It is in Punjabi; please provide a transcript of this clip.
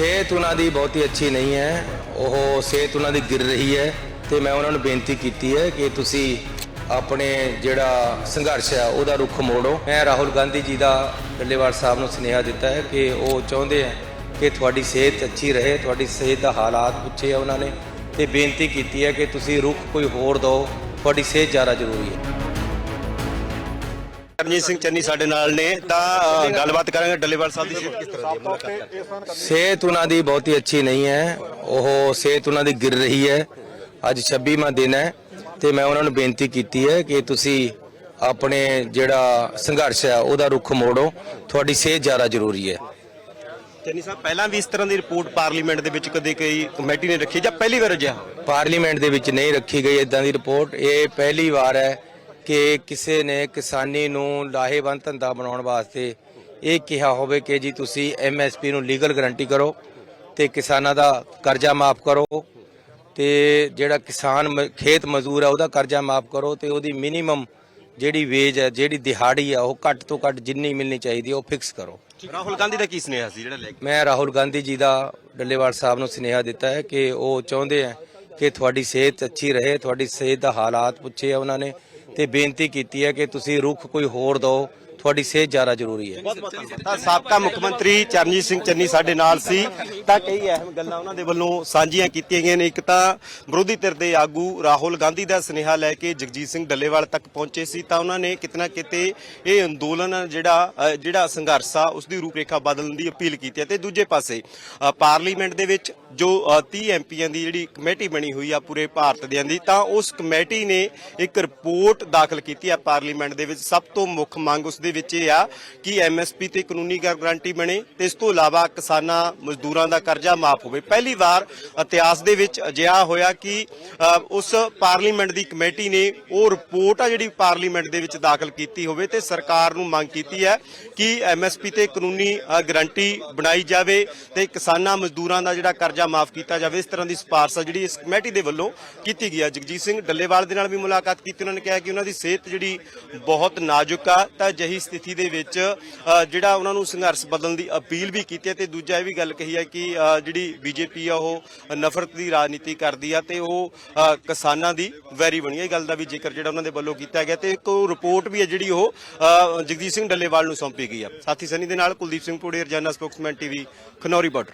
ਸਿਹਤ ਉਹਨਾਂ ਦੀ ਬਹੁਤੀ ਅੱਛੀ ਨਹੀਂ ਹੈ। ਉਹ ਸਿਹਤ ਉਹਨਾਂ ਦੀ ਗਿਰ ਰਹੀ ਹੈ ਤੇ ਮੈਂ ਉਹਨਾਂ ਨੂੰ ਬੇਨਤੀ ਕੀਤੀ ਹੈ ਕਿ ਤੁਸੀਂ ਆਪਣੇ ਜਿਹੜਾ ਸੰਘਰਸ਼ ਹੈ, ਉਹਦਾ ਰੁਖ ਮੋੜੋ। ਮੈਂ ਰਾਹੁਲ ਗਾਂਧੀ ਜੀ ਦਾ ਡੱਲੇਵਾਲ ਸਾਹਿਬ ਨੂੰ ਸੁਨੇਹਾ ਦਿੱਤਾ ਹੈ ਕਿ ਉਹ ਚਾਹੁੰਦੇ ਹੈ ਕਿ ਤੁਹਾਡੀ ਸਿਹਤ ਅੱਛੀ ਰਹੇ, ਤੁਹਾਡੀ ਸਿਹਤ ਦਾ ਹਾਲਾਤ ਪੁੱਛੇ ਆ ਉਹਨਾਂ ਨੇ ਤੇ ਬੇਨਤੀ ਕੀਤੀ ਹੈ ਕਿ ਤੁਸੀਂ ਰੁਖ ਕੋਈ ਹੋਰ ਦਿਓ, ਤੁਹਾਡੀ ਸਿਹਤ ਜ਼ਿਆਦਾ ਜ਼ਰੂਰੀ ਹੈ। ਰਣਜੀਤ ਸਿੰਘ ਚੰਨੀ ਸਾਡੇ ਨਾਲ ਨੇ ਤਾਂ ਗੱਲਬਾਤ ਕਰਾਂਗੇ ਡੱਲੇਵਾਲ ਸਾਹਿਬ ਦੀ ਸਿਹਤ ਕਿਸ ਤਰ੍ਹਾਂ ਦੀ ਹੈ ਮੁਲਾਕਾਤ ਕਰਾਂਗੇ। ਸਿਹਤ ਉਹਨਾਂ ਦੀ ਬਹੁਤੀ ਅੱਛੀ ਨਹੀਂ ਹੈ ਉਹ ਸਿਹਤ ਉਹਨਾਂ ਦੀ ਗਿਰ ਰਹੀ ਹੈ ਅੱਜ 26ਵਾਂ ਦਿਨ ਹੈ ਤੇ ਮੈਂ ਉਹਨਾਂ ਨੂੰ ਬੇਨਤੀ ਕੀਤੀ ਹੈ ਕਿ ਤੁਸੀਂ ਆਪਣੇ ਜਿਹੜਾ ਸੰਘਰਸ਼ ਹੈ ਉਹਦਾ ਰੁਖ ਮੋੜੋ ਤੁਹਾਡੀ ਸਿਹਤ ਜ਼ਿਆਦਾ ਜ਼ਰੂਰੀ ਹੈ ਚੰਨੀ ਸਾਹਿਬ ਪਹਿਲਾਂ ਵੀ ਇਸ ਤਰ੍ਹਾਂ ਦੀ ਰਿਪੋਰਟ ਪਾਰਲੀਮੈਂਟ ਦੇ ਵਿੱਚ ਕਦੇ ਕੋਈ ਕਮੇਟੀ ਨੇ ਰੱਖੀ ਜਾਂ ਪਹਿਲੀ ਵਾਰ ਹੋਇਆ? ਪਾਰਲੀਮੈਂਟ ਦੇ ਵਿੱਚ ਨਹੀਂ ਰੱਖੀ ਗਈ ਇਦਾਂ ਦੀ ਰਿਪੋਰਟ ਇਹ ਪਹਿਲੀ ਵਾਰ ਹੈ ਕਿ ਕਿਸੇ ਨੇ ਕਿਸਾਨੀ ਨੂੰ ਲਾਹੇਵੰਦ ਧੰਦਾ ਬਣਾਉਣ ਵਾਸਤੇ ਇਹ ਕਿਹਾ ਹੋਵੇ ਕਿ ਜੀ ਤੁਸੀਂ ਐਮਐਸਪੀ ਨੂੰ ਲੀਗਲ ਗਾਰੰਟੀ ਕਰੋ ਤੇ ਕਿਸਾਨਾਂ ਦਾ ਕਰਜ਼ਾ ਮਾਫ ਕਰੋ ਤੇ ਜਿਹੜਾ ਕਿਸਾਨ ਖੇਤ ਮਜ਼ਦੂਰ ਹੈ ਉਹਦਾ ਕਰਜ਼ਾ ਮਾਫ ਕਰੋ ਤੇ ਉਹਦੀ ਮਿਨੀਮਮ ਜਿਹੜੀ ਵੇਜ ਹੈ ਜਿਹੜੀ ਦਿਹਾੜੀ ਆ ਉਹ ਘੱਟ ਤੋਂ ਘੱਟ ਜਿੰਨੀ ਮਿਲਣੀ ਚਾਹੀਦੀ ਹੈ ਉਹ ਫਿਕਸ ਕਰੋ। ਰਾਹੁਲ ਗਾਂਧੀ ਦਾ ਕੀ ਸੁਨੇਹਾ ਸੀ ਜਿਹੜਾ ਲੈ ਕੇ? ਮੈਂ ਰਾਹੁਲ ਗਾਂਧੀ ਜੀ ਦਾ ਡੱਲੇਵਾਲ ਸਾਹਿਬ ਨੂੰ ਸੁਨੇਹਾ ਦਿੱਤਾ ਹੈ ਕਿ ਉਹ ਚਾਹੁੰਦੇ ਹੈ ਕਿ ਤੁਹਾਡੀ ਸਿਹਤ ਅੱਛੀ ਰਹੇ ਤੁਹਾਡੀ ਸਿਹਤ ਦਾ ਹਾਲਾਤ ਪੁੱਛੇ ਆ ਉਹਨਾਂ ਨੇ। ਤੇ ਬੇਨਤੀ ਕੀਤੀ ਹੈ ਕਿ ਤੁਸੀਂ ਰੁੱਖ ਕੋਈ ਹੋਰ ਦਿਓ ਤੁਹਾਡੀ ਸਿਹਤ ਜ਼ਿਆਦਾ ਜ਼ਰੂਰੀ ਹੈ। ਤਾਂ ਸਾਬਕਾ ਮੁੱਖ ਮੰਤਰੀ ਚਰਨਜੀਤ ਸਿੰਘ ਚੰਨੀ ਸਾਡੇ ਨਾਲ ਸੀ। ਤਾਂ ਕਈ ਅਹਿਮ ਗੱਲਾਂ ਉਹਨਾਂ ਦੇ ਵੱਲੋਂ ਸਾਂਝੀਆਂ ਕੀਤੀਆਂ ਗਈਆਂ ਨੇ। ਇੱਕ ਤਾਂ ਵਿਰੋਧੀ ਧਿਰ ਦੇ ਆਗੂ ਰਾਹੁਲ ਗਾਂਧੀ ਦਾ ਸੁਨੇਹਾ ਲੈ ਕੇ ਜਗਜੀਤ ਸਿੰਘ ਡੱਲੇਵਾਲ ਤੱਕ ਪਹੁੰਚੇ ਸੀ। ਤਾਂ ਉਹਨਾਂ ਨੇ ਕਿਤਨਾ ਕਿਤੇ ਇਹ ਅੰਦੋਲਨ ਜਿਹੜਾ ਜਿਹੜਾ ਸੰਘਰਸ਼ ਆ ਉਸ ਦੀ ਰੂਪਰੇਖਾ ਬਦਲਣ ਦੀ ਅਪੀਲ ਕੀਤੀ ਹੈ। ਤੇ ਦੂਜੇ ਪਾਸੇ ਪਾਰਲੀਮੈਂਟ ਦੇ ਵਿੱਚ ਜੋ ਅ, 30 ਐਮਪੀਆਂ ਦੀ ਜਿਹੜੀ ਕਮੇਟੀ ਬਣੀ ਹੋਈ ਆ ਪੂਰੇ ਭਾਰਤ ਦੇ ਦੀ ਤਾਂ ਉਸ ਕਮੇਟੀ ਨੇ ਇੱਕ ਰਿਪੋਰਟ ਦਾਖਲ ਕੀਤੀ ਹੈ ਪਾਰਲੀਮੈਂਟ ਦੇ ਵਿੱਚ। ਸਭ ਤੋਂ ਮੁੱਖ ਮੰਗ ਉਸ ਦੇ ਵਿੱਚ ਇਹ ਆ ਕਿ ਐਮਐਸਪੀ ਤੇ ਕਾਨੂੰਨੀ ਗਾਰੰਟੀ ਬਣੇ ਤੇ ਇਸ ਤੋਂ ਇਲਾਵਾ ਕਿਸਾਨਾਂ ਮਜ਼ਦੂਰਾਂ ਦਾ ਕਰਜ਼ਾ ਮਾਫ ਹੋਵੇ। ਪਹਿਲੀ ਵਾਰ ਇਤਿਹਾਸ ਦੇ ਵਿੱਚ ਅਜਿਹਾ ਹੋਇਆ ਕਿ ਉਸ ਪਾਰਲੀਮੈਂਟ ਦੀ ਕਮੇਟੀ ਨੇ ਉਹ ਰਿਪੋਰਟ ਆ ਜਿਹੜੀ ਪਾਰਲੀਮੈਂਟ ਦੇ ਵਿੱਚ ਦਾਖਲ ਕੀਤੀ ਹੋਵੇ ਤੇ ਸਰਕਾਰ ਨੂੰ ਮੰਗ ਕੀਤੀ ਹੈ ਕਿ ਐਮਐਸਪੀ ਤੇ ਕਾਨੂੰਨੀ ਅ, ਗਾਰੰਟੀ ਬਣਾਈ ਜਾਵੇ ਤੇ ਕਿਸਾਨਾਂ ਮਜ਼ਦੂਰਾਂ ਦਾ ਜਿਹੜਾ ਕਰਜ਼ਾ ਮਾਫ ਕੀਤਾ ਜਾਵੇ। ਇਸ ਤਰ੍ਹਾਂ ਦੀ ਸਿਫਾਰਸ਼ ਜਿਹੜੀ ਇਸ ਕਮੇਟੀ ਦੇ ਵੱਲੋਂ ਕੀਤੀ ਗਈ ਹੈ ਜਗਜੀਤ ਸਿੰਘ ਡੱਲੇਵਾਲ ਦੇ ਨਾਲ ਵੀ ਮੁਲਾਕਾਤ ਕੀਤੀ। ਉਹਨਾਂ ਨੇ ਕਿਹਾ ਕਿ ਉਹਨਾਂ ਦੀ ਸਿਹਤ ਜਿਹੜੀ ਬਹੁਤ ਨਾਜ਼ੁਕ ਆ ਤਾਂ ਅਜਿਹੀ ਸਥਿਤੀ ਦੇ ਵਿੱਚ ਜਿਹੜਾ ਉਹਨਾਂ ਨੂੰ ਸੰਘਰਸ਼ ਬਦਲਣ ਦੀ ਅਪੀਲ ਵੀ ਕੀਤੀ ਹੈ ਤੇ ਦੂਜਾ ਇਹ ਵੀ ਗੱਲ ਕਹੀ ਹੈ ਕਿ ਅ, ਜਿਹੜੀ ਬੀਜੇਪੀ ਆ ਉਹ ਨਫ਼ਰਤ ਦੀ ਰਾਜਨੀਤੀ ਕਰਦੀ ਆ ਤੇ ਉਹ ਕਿਸਾਨਾਂ ਦੀ ਵੈਰੀ ਬਣੀ ਹੈ। ਇਹ ਗੱਲ ਦਾ ਵੀ ਜ਼ਿਕਰ ਜਿਹੜਾ ਉਹਨਾਂ ਦੇ ਵੱਲੋਂ ਕੀਤਾ ਗਿਆ ਤੇ ਇੱਕ ਉਹ ਰਿਪੋਰਟ ਵੀ ਹੈ ਜਿਹੜੀ ਉਹ ਅ, ਸਿੰਘ ਡੱਲੇਵਾਲ ਨੂੰ ਸੌਂਪੀ ਗਈ ਆ। ਸਾਥੀ ਸਨੀ ਦੇ ਨਾਲ ਕੁਲਦੀਪ ਸਿੰਘ ਪੂੜੇ ਰਜਾਨਾ ਸਪੋਕਸਮੈਨ ਟੀਵੀ ਖਨੌਰੀ ਬਾਰਡਰ।